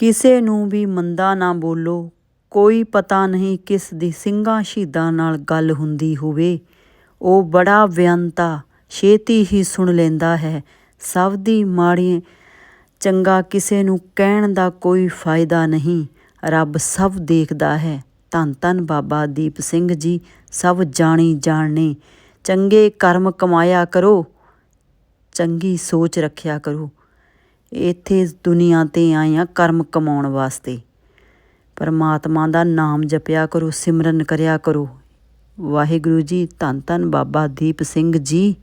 ਕਿਸੇ ਨੂੰ ਵੀ ਮੰਦਾ ਨਾ ਬੋਲੋ। ਕੋਈ ਪਤਾ ਨਹੀਂ ਕਿਸ ਦੀ ਸਿੰਘਾਂ ਸ਼ਹੀਦਾਂ ਨਾਲ ਗੱਲ ਹੁੰਦੀ ਹੋਵੇ। ਉਹ ਬੜਾ ਵਿਅੰਤਾ, ਛੇਤੀ ਹੀ ਸੁਣ ਲੈਂਦਾ ਹੈ। ਸਭ ਦੀ ਮਾੜੀ, ਚੰਗਾ ਕਿਸੇ ਨੂੰ ਕਹਿਣ ਦਾ ਕੋਈ ਫਾਇਦਾ ਨਹੀਂ। ਰੱਬ ਸਭ ਦੇਖਦਾ ਹੈ। ਧੰਨ ਧੰਨ ਬਾਬਾ ਦੀਪ ਸਿੰਘ ਜੀ, ਸਭ ਜਾਣੀ ਜਾਣਨੇ। ਚੰਗੇ ਕਰਮ ਕਮਾਇਆ ਕਰੋ। ਚੰਗੀ ਸੋਚ ਰੱਖਿਆ ਕਰੋ। ਇੱਥੇ ਦੁਨੀਆ ਤੇ ਆਏ ਆ ਕਰਮ ਕਮਾਉਣ ਵਾਸਤੇ। ਪਰਮਾਤਮਾ ਦਾ ਨਾਮ ਜਪਿਆ ਕਰੋ, ਸਿਮਰਨ ਕਰਿਆ ਕਰੋ। ਵਾਹਿਗੁਰੂ ਜੀ, ਧੰਨ ਧੰਨ ਬਾਬਾ ਦੀਪ ਸਿੰਘ ਜੀ।